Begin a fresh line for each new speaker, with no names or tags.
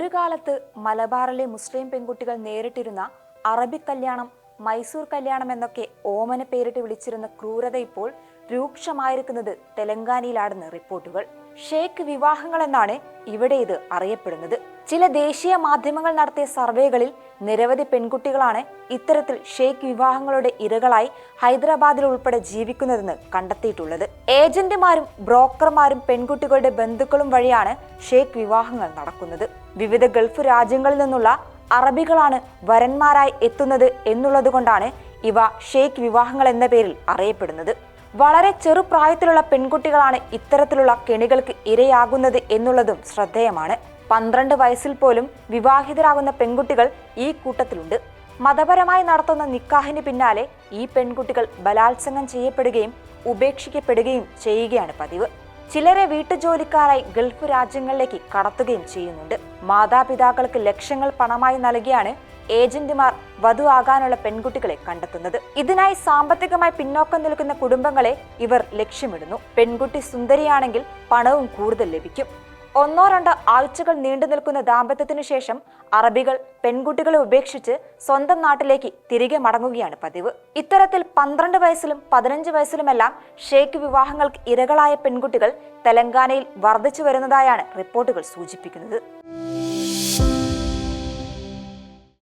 ഒരു കാലത്ത് മലബാറിലെ മുസ്ലിം പെൺകുട്ടികൾ നേരിട്ടിരുന്ന അറബി കല്യാണം മൈസൂർ കല്യാണം എന്നൊക്കെ ഓമന പേരിട്ട് വിളിച്ചിരുന്ന ക്രൂരത ഇപ്പോൾ രൂക്ഷമായിരിക്കുന്നത് തെലങ്കാനയിലാണെന്ന് റിപ്പോർട്ടുകൾ. ഷേക്ക് വിവാഹങ്ങൾ എന്നാണ് ഇവിടെ ഇത് അറിയപ്പെടുന്നത്. ചില ദേശീയ മാധ്യമങ്ങൾ നടത്തിയ സർവേകളിൽ നിരവധി പെൺകുട്ടികളാണ് ഇത്തരത്തിൽ ഷേക്ക് വിവാഹങ്ങളുടെ ഇരകളായി ഹൈദരാബാദിൽ ഉൾപ്പെടെ ജീവിക്കുന്നതെന്ന് കണ്ടെത്തിയിട്ടുള്ളത്. ഏജന്റുമാരും ബ്രോക്കർമാരും പെൺകുട്ടികളുടെ ബന്ധുക്കളും വഴിയാണ് ഷേക്ക് വിവാഹങ്ങൾ നടക്കുന്നത്. വിവിധ ഗൾഫ് രാജ്യങ്ങളിൽ നിന്നുള്ള അറബികളാണ് വരന്മാരായി എത്തുന്നത് എന്നുള്ളതുകൊണ്ടാണ് ഇവ ഷേക്ക് വിവാഹങ്ങൾ എന്ന പേരിൽ അറിയപ്പെടുന്നത്. വളരെ ചെറുപ്രായത്തിലുള്ള പെൺകുട്ടികളാണ് ഇത്തരത്തിലുള്ള കെണികൾക്ക് ഇരയാകുന്നത് എന്നുള്ളതും ശ്രദ്ധേയമാണ്. പന്ത്രണ്ട് വയസ്സിൽ പോലും വിവാഹിതരാകുന്ന പെൺകുട്ടികൾ ഈ കൂട്ടത്തിലുണ്ട്. മതപരമായി നടത്തുന്ന നിക്കാഹിന് പിന്നാലെ ഈ പെൺകുട്ടികൾ ബലാത്സംഗം ചെയ്യപ്പെടുകയും ഉപേക്ഷിക്കപ്പെടുകയും ചെയ്യുകയാണ് പതിവ്. ചിലരെ വീട്ടുജോലിക്കാരായി ഗൾഫ് രാജ്യങ്ങളിലേക്ക് കടത്തുകയും ചെയ്യുന്നുണ്ട്. മാതാപിതാക്കൾക്ക് ലക്ഷങ്ങൾ പണമായി നൽകിയാണ് ഏജന്റുമാർ വധു ആകാനുള്ള പെൺകുട്ടികളെ കണ്ടെത്തുന്നത്. ഇതിനായി സാമ്പത്തികമായി പിന്നോക്കം നിൽക്കുന്ന കുടുംബങ്ങളെ ഇവർ ലക്ഷ്യമിടുന്നു. പെൺകുട്ടി സുന്ദരിയാണെങ്കിൽ പണവും കൂടുതൽ ലഭിക്കും. ഒന്നോ രണ്ടോ ആഴ്ചകൾ നീണ്ടു നിൽക്കുന്ന ദാമ്പത്യത്തിനു ശേഷം അറബികൾ പെൺകുട്ടികളെ ഉപേക്ഷിച്ച് സ്വന്തം നാട്ടിലേക്ക് തിരികെ മടങ്ങുകയാണ് പതിവ്. ഇത്തരത്തിൽ പന്ത്രണ്ട് വയസ്സിലും പതിനഞ്ച് വയസ്സിലുമെല്ലാം ഷേക്ക് വിവാഹങ്ങൾക്ക് ഇരകളായ പെൺകുട്ടികൾ തെലങ്കാനയിൽ വർദ്ധിച്ചു വരുന്നതായാണ് റിപ്പോർട്ടുകൾ സൂചിപ്പിക്കുന്നത്.